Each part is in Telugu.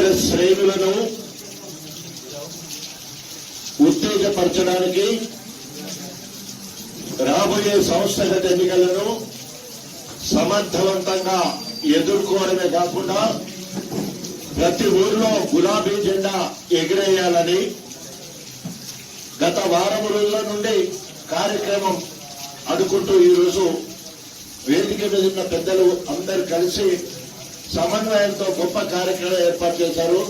బీఆర్ఎస్ శ్రేణులను ఉత్తేజపరచడానికి రాబోయే సంస్థగత ఎన్నికలను సమర్థవంతంగా ఎదుర్కోవడమే కాకుండా ప్రతి ఊర్లో గులాబీ జెండా ఎగిరేయాలని గత వారం రోజుల నుండి కార్యక్రమం అనుకుంటూ ఈరోజు వేదిక మీద ఉన్న పెద్దలు అందరు కలిసి సమన్వయంతో గొప్ప కార్యక్రమం ఏర్పాటు చేశారు.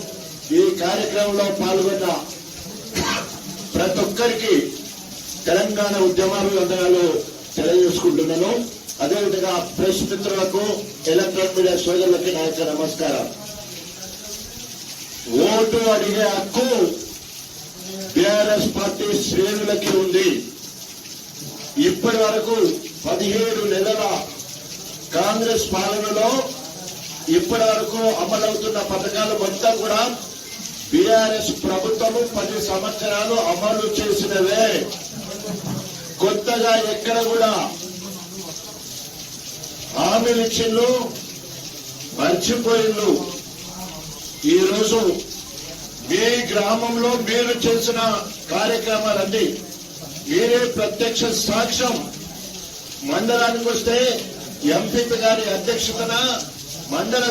ఈ కార్యక్రమంలో పాల్గొన్న ప్రతి ఒక్కరికి తెలంగాణ ఉద్యమాలు వందనాలు తెలియజేసుకుంటున్నాను. అదేవిధంగా ప్రెస్ మిత్రులకు ఎలక్ట్రానిక్ మీడియా సోదరులకి నా యొక్క నమస్కారం. ఓటు అడిగే హక్కు బీఆర్ఎస్ పార్టీ శ్రేణులకి ఉంది. ఇప్పటి వరకు పదిహేడు నెలల కాంగ్రెస్ పాలనలో ఇప్పటి వరకు అమలవుతున్న పథకాలు మొత్తం కూడా బీఆర్ఎస్ ప్రభుత్వము పది సంవత్సరాలు అమలు చేసినవే. కొత్తగా ఎక్కడ కూడా హామీలు ఇచ్చిండ్రు మర్చిపోయిండ్రు. ఈరోజు మీ గ్రామంలో మీరు చేసిన కార్యక్రమాలన్నీ మీరే ప్రత్యక్ష సాక్ష్యం. మండలానికి వస్తే ఎంపీ గారి అధ్యక్షతన మండల